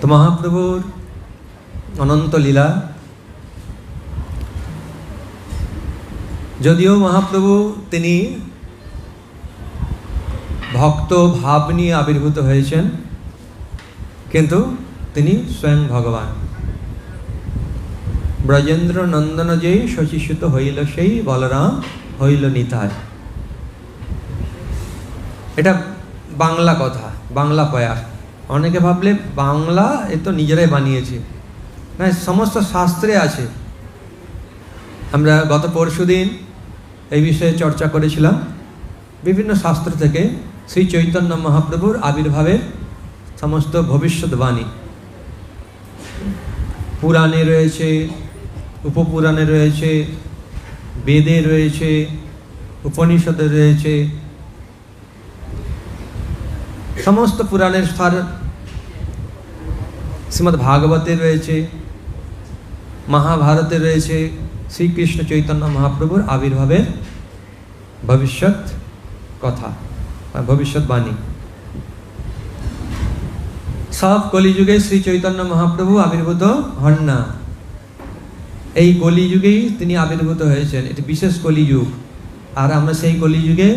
তো মহাপ্রভুর অনন্ত লীলা। যদিও মহাপ্রভু তিনি ভক্ত ভাব নিয়ে আবির্ভূত হয়েছেন, কিন্তু তিনি স্বয়ং ভগবান। ব্রজেন্দ্র নন্দন যেই শশীসুত হইল সেই বলরাম হইল নিতায় এটা বাংলা কথা, বাংলা পয়ার অনেকে ভাবলে বাংলা এ তো নিজেরাই বানিয়েছে। না সমস্ত শাস্ত্রে আছে। আমরা গত পরশু দিন এই বিষয়ে চর্চা করেছিলাম। বিভিন্ন শাস্ত্র থেকে শ্রী চৈতন্য মহাপ্রভুর আবির্ভাবের সমস্ত ভবিষ্যৎবাণী। পুরাণে রয়েছে, উপপুরাণে রয়েছে, বেদে রয়েছে, উপনিষদে রয়েছে সমস্ত পুরাণের সার শ্রীমদ্ ভাগবতে রয়েছে, মহাভারতে রয়েছে, শ্রীকৃষ্ণ চৈতন্য মহাপ্রভুর আবির্ভাবের ভবিষ্যৎ কথা ভবিষ্যৎবাণী সব কলিযুগে শ্রী চৈতন্য মহাপ্রভু আবির্ভূত হন না। এই কলিযুগেই তিনি আবির্ভূত হয়েছেন, এটি বিশেষ কলিযুগ। আর আমরা সেই কলিযুগে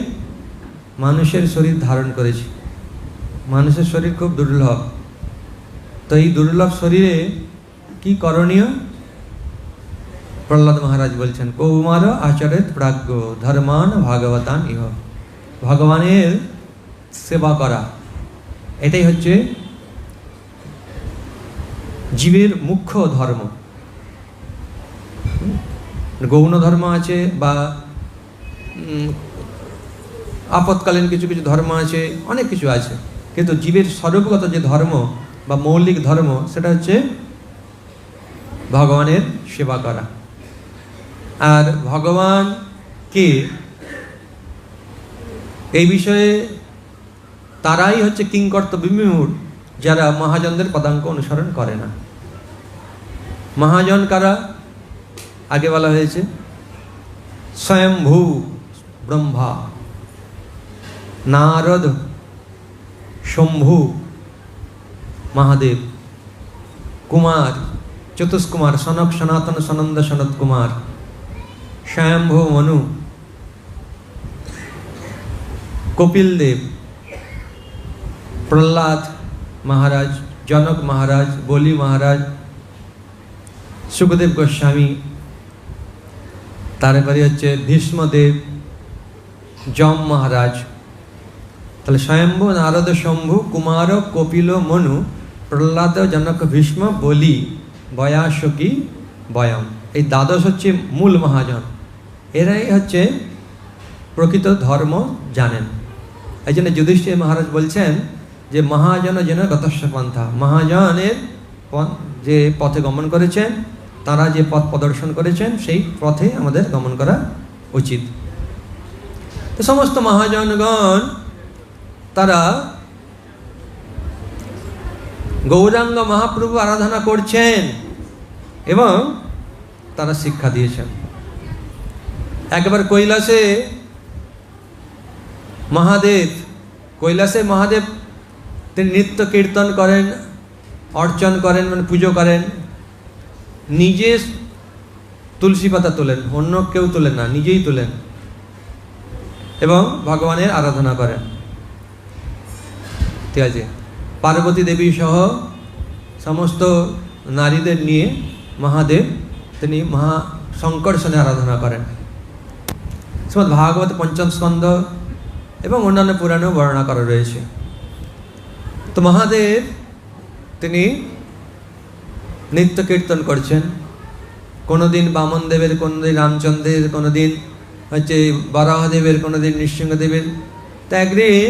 মানুষের শরীর ধারণ করেছি। মানুষের শরীর খুব দুর্লভ। তো এই দুর্লভ শরীরে কি করণীয়? প্রহ্লাদ মহারাজ বলছেন, কৌমার আচরিত প্রাজ্ঞ, ধর্মান ভাগবতান ইহ। ভগবানের সেবা করা। এটাই হচ্ছে জীবের মুখ্য ধর্ম। গৌণ ধর্ম আছে বা আপৎকালীন কিছু কিছু ধর্ম আছে, অনেক কিছু আছে। কিন্তু জীবের স্বরূপগত যে ধর্ম বা মৌলিক ধর্ম, সেটা হচ্ছে ভগবানের সেবা করা। আর ভগবানকে এই বিষয়ে তারাই হচ্ছে কিংকর্তব্য বিমূঢ়, যারা মহাজনদের পদাঙ্ক অনুসরণ করে না। মহাজন কারা? আগে বলা হয়েছে স্বয়ংভূ ব্রহ্মা। নারদ শম্ভু, মহাদেব, কুমার, চতুষ্কুমার, সনক, সনাতন, সনন্দ সনত কুমার, স্বয়ম্ভু, মনু, কপিল দেব, প্রহ্লাদ মহারাজ, জনক মহারাজ, বলি মহারাজ, সুখদেব গোস্বামী, তারপরে হচ্ছে ভীষ্মদেব, যম মহারাজ তাহলে স্বয়ম্ভু, নারদ, শম্ভু, কুমার, কপিল, মনু, প্রহ্লাদ, জনক, ভীষ্ম, বলি বয়াসকি বয়ম। এই দ্বাদশ হচ্ছে মূল মহাজন। এরাই হচ্ছে প্রকৃত ধর্ম জানেন। এই জন্য যুধিষ্ঠির মহারাজ বলছেন যে, মহাজন যেন গতস্য পন্থা। মহাজনের যে পথে গমন করেছেন, তারা যে পথ প্রদর্শন করেছেন, সেই পথে আমাদের গমন করা উচিত। তো সমস্ত মহাজনগণ তারা গৌরাঙ্গ মহাপ্রভু আরাধনা করছেন এবং তারা শিক্ষা দিয়েছেন। একবার কৈলাসে মহাদেব কৈলাসে মহাদেব তিনি নৃত্য কীর্তন করেন, অর্চন করেন মানে পুজো করেন। নিজে তুলসী পাতা তোলেন, অন্য কেউ তোলেন না, নিজেই তোলেন এবং ভগবানের আরাধনা করেন। ঠিক আছে। পার্বতী দেবী সহ সমস্ত নারীদের নিয়ে, মহাদেব, তিনি মহা সংকর্ষণে আরাধনা করেন। শ্রীমদ ভাগবত পঞ্চম স্কন্ধ এবং অন্যান্য পুরাণেও বর্ণনা করা রয়েছে। তো মহাদেব, তিনি নৃত্য কীর্তন করছেন। কোনো দিন বামন দেবের কোনো দিন রামচন্দ্রের কোনো দিন হচ্ছে বরাহদেবের কোনো দিন নৃসিংহদেবের। তা একদিন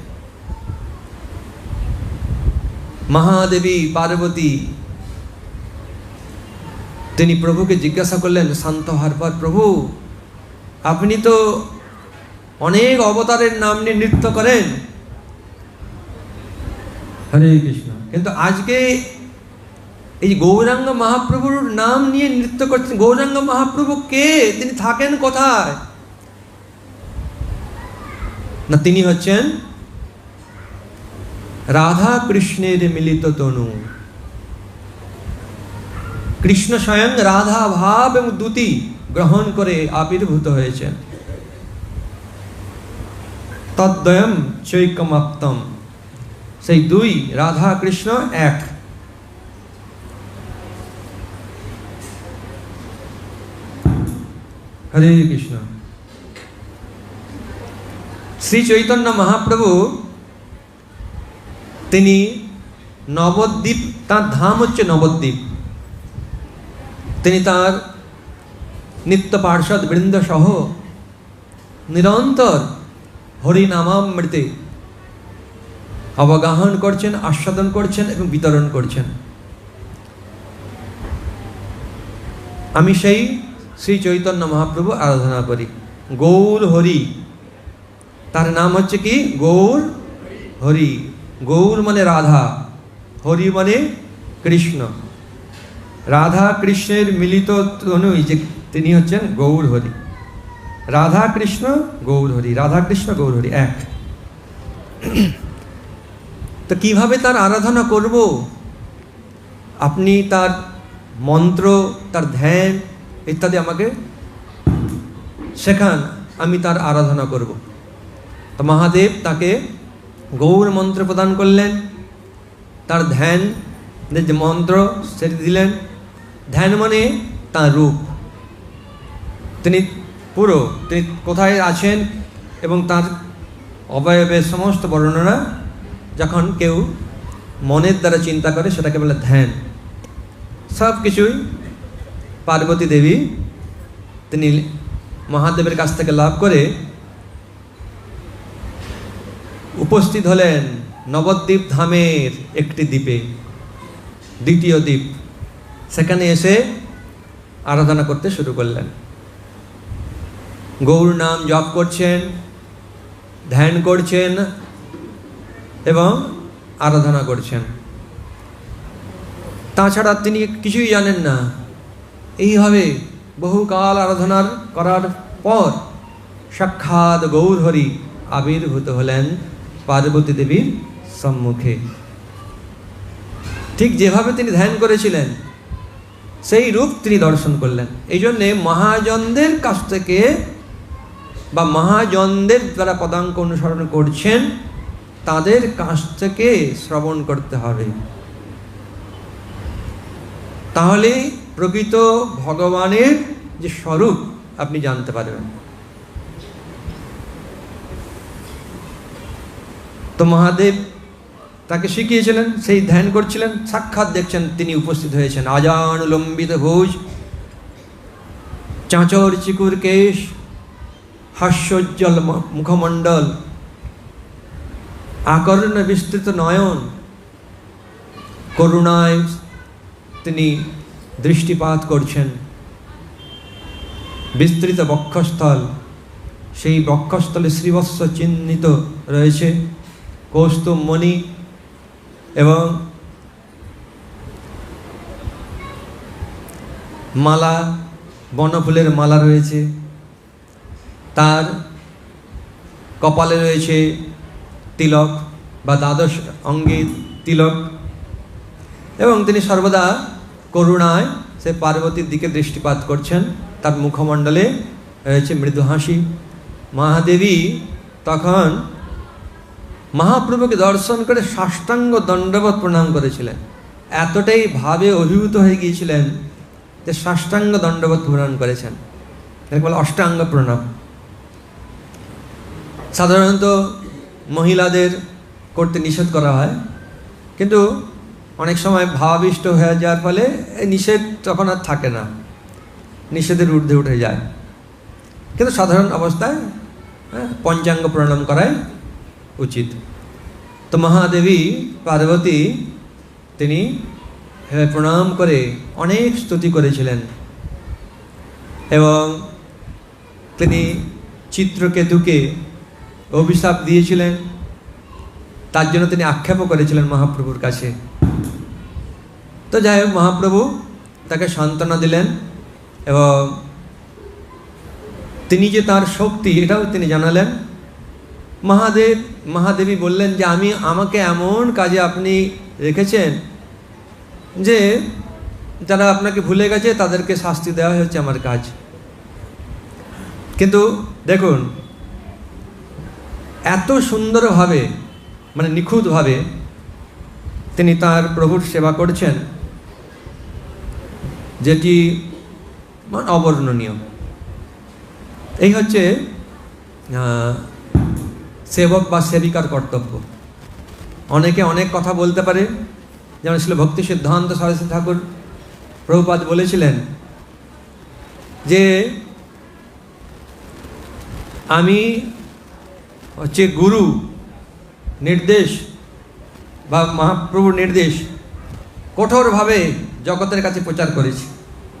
মহাদেবী পার্বতী। তিনি প্রভুকে জিজ্ঞাসা করলেন শান্ত হওয়ার পর প্রভু আপনি তো অনেক অবতারের নাম নিয়ে নৃত্য করেন। হরে কৃষ্ণ। কিন্তু আজকে এই গৌরাঙ্গ মহাপ্রভুর নাম নিয়ে নৃত্য করছেন গৌরাঙ্গ মহাপ্রভু কে? তিনি থাকেন কোথায়? না তিনি হচ্ছেন রাধা কৃষ্ণের মিলিত তনু। কৃষ্ণ স্বয়ং রাধা ভাব এবং দুতি গ্রহণ করে আবির্ভূত হয়েছেন। তদ্বয়ম চৈকমাপ্তম। সেই দুই রাধা কৃষ্ণ এক। হরে কৃষ্ণ। শ্রী চৈতন্য মহাপ্রভু তিনি নবদ্বীপ, তার ধাম হচ্ছে নবদ্বীপ। তিনি তার নিত্য পার্ষদ বৃন্দ সহ নিরন্তর হরিনামামৃতে অবগাহন করছেন, আস্বাদন করছেন এবং বিতরণ করছেন। আমি সেই শ্রী চৈতন্য মহাপ্রভু আরাধনা করি। গৌর হরি। তার নাম হচ্ছে কি? গৌর হরি। গৌর মানে রাধা, হরি মানে কৃষ্ণ। রাধা কৃষ্ণের মিলিত তনুই যে তিনি হচ্ছেন গৌর হরি। রাধা কৃষ্ণ, গৌর হরি, রাধা কৃষ্ণ, গৌর হরি, এক। তো কীভাবে তার আরাধনা করব? আপনি তার মন্ত্র, তার ধ্যান ইত্যাদি আমাকে শেখান, আমি তার আরাধনা করব। তো মহাদেব তাকে গৌর মন্ত্র প্রদান করলেন। তার ধ্যান, যে মন্ত্র সেটি দিলেন। ধ্যান মানে তার রূপ। তিনি পুরো, তিনি কোথায় আছেন এবং তার অবয়বের সমস্ত বর্ণনা যখন কেউ মনের দ্বারা চিন্তা করে, সেটাকে বলে ধ্যান। সব কিছুই পার্বতী দেবী তিনি মহাদেবের কাছ থেকে লাভ করে উপস্থিত হলেন নবদ্বীপ ধামের একটি দ্বীপে। দ্বিতীয় দ্বীপ। সেখানে এসে আরাধনা করতে শুরু করলেন। গৌর নাম জপ করছেন, ধ্যান করছেন এবং আরাধনা করছেন। তাছাড়া তিনি কিছুই জানেন না। এইভাবে বহুকাল আরাধনার করার পর সাক্ষাৎ গৌরহরি আবির্ভূত হলেন পার্বতী দেবীর সম্মুখে। ঠিক যেভাবে তিনি ধ্যান করেছিলেন, সেই রূপ তিনি দর্শন করলেন। এই জন্যে মহাজনদের কাছ থেকে বা মহাজনদের যারা পদাঙ্ক অনুসরণ করছেন, তাদের কাছ থেকে শ্রবণ করতে হবে। তাহলে প্রকৃত ভগবানের যে স্বরূপ, আপনি জানতে পারবেন। তো মহাদেব তাকে শিখিয়েছিলেন, সেই ধ্যান করছিলেন, সাক্ষাৎ দেখছেন তিনি উপস্থিত হয়েছেন। আজান লম্বিত ভোজ, চাঁচর চিকুর কেশ, হাস্যোজ্জ্বল মুখমণ্ডল, আকর্ণ বিস্তৃত নয়ন, করুণায় তিনি দৃষ্টিপাত করছেন। বিস্তৃত বক্ষস্থল, সেই বক্ষস্থলে শ্রীবৎস চিহ্নিত রয়েছে। কৌস্তুম মণি এবং মালা বনফুলের মালা রয়েছে। তার কপালে রয়েছে তিলক বা দ্বাদশ অঙ্গে তিলক এবং তিনি সর্বদা করুণায় সে পার্বতীর দিকে দৃষ্টিপাত করছেন। তার মুখমণ্ডলে রয়েছে মৃদু হাসি। মহাদেবী তখন মহাপ্রভুকে দর্শন করে সাষ্টাঙ্গ দণ্ডবত প্রণাম করেছিলেন। এতটাই ভাবে অভিভূত হয়ে গিয়েছিলেন যে সাষ্টাঙ্গ দণ্ডবত প্রণাম করেছেন। বলে অষ্টাঙ্গ প্রণাম। সাধারণত মহিলাদের করতে নিষেধ করা হয়। কিন্তু অনেক সময় ভাবাবিষ্ট হয়ে যাওয়ার ফলে এই নিষেধ তখন আর থাকে না। নিষেধের ঊর্ধ্বে উঠে যায়। কিন্তু সাধারণ অবস্থায় হ্যাঁ, পঞ্চাঙ্গ প্রণাম করাই উচিত তো মহাদেবী পার্বতী তিনি প্রণাম করে অনেক স্তুতি করেছিলেন এবং তিনি চিত্রকেতুকে অভিশাপ দিয়েছিলেন তার জন্য তিনি আক্ষেপও করেছিলেন মহাপ্রভুর কাছে তো যাই হোক মহাপ্রভু তাকে সান্ত্বনা দিলেন এবং তিনি যে তার শক্তি এটাও তিনি জানালেন মহাদেব, মহাদেবী বললেন যে, আমি, আমাকে এমন কাজে আপনি রেখেছেন যে, যারা আপনাকে ভুলে গেছে, তাদেরকে শাস্তি দেওয়া হচ্ছে আমার কাজ। কিন্তু দেখুন, এত সুন্দরভাবে মানে নিখুঁতভাবে তিনি তার প্রভুর সেবা করছেন, যেটি মানে অবর্ণনীয়। এই হচ্ছে সেবক বা সেবিকার কর্তব্য। অনেকে অনেক কথা বলতে পারে, যেমন ছিল ভক্তি সিদ্ধান্ত সরস্বতী ঠাকুর প্রভুপাদ বলেছিলেন যে, আমি হচ্ছে গুরু নির্দেশ বা মহাপ্রভুর নির্দেশ কঠোরভাবে জগতের কাছে প্রচার করেছি,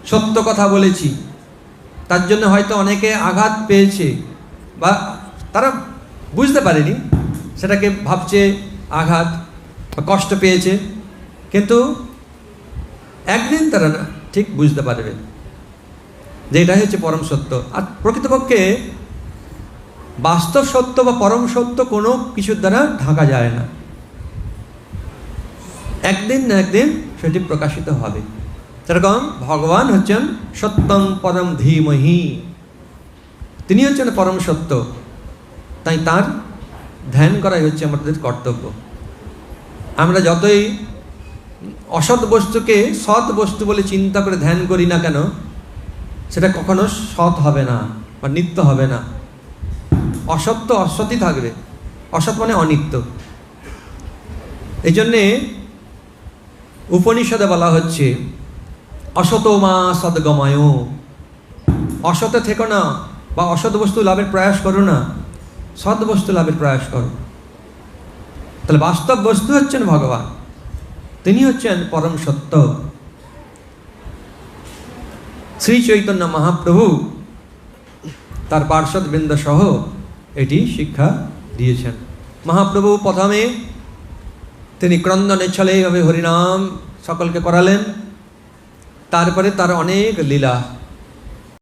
সত্য কথা বলেছি। তার জন্য হয়তো অনেকে আঘাত পেয়েছে বা তারা বুঝতে পারেনি। সেটাকে ভাবছে, আঘাত বা কষ্ট পেয়েছে। কিন্তু একদিন তারা না ঠিক বুঝতে পারবে যে এটাই হচ্ছে পরম সত্য। আর প্রকৃতপক্ষে বাস্তব সত্য বা পরম সত্য কোনো কিছুর দ্বারা ঢাকা যায় না। একদিন না একদিন সেটি প্রকাশিত হবে। সেরকম ভগবান হচ্ছেন সত্যম পরম ধীমহি। তিনি হচ্ছেন পরম সত্য। তাই তার ধ্যান করাই হচ্ছে আমাদের কর্তব্য। আমরা যতই অসৎ বস্তুকে সৎ বস্তু বলে চিন্তা করে ধ্যান করি না কেন, সেটা কখনো সৎ হবে না বা নিত্য হবে না। অসত্য অসৎই থাকবে। অসৎ মানে অনিত্য। এই জন্যে উপনিষদে বলা হচ্ছে অসত মা সদ্গময়। অসতে থেকো না বা অসৎ বস্তু লাভের প্রয়াস করো না। সৎ বস্তু লাভের প্রয়াস করো। তাহলে বাস্তব বস্তু হচ্ছেন ভগবান, তিনি হচ্ছেন পরম সত্য। শ্রী চৈতন্য মহাপ্রভু তার পার্শ্বদ বৃন্দ সহ এটি শিক্ষা দিয়েছেন। মহাপ্রভু প্রথমে তিনি ক্রন্দনে ছলে হরিনাম সকলকে করালেন। তারপরে তার অনেক লীলা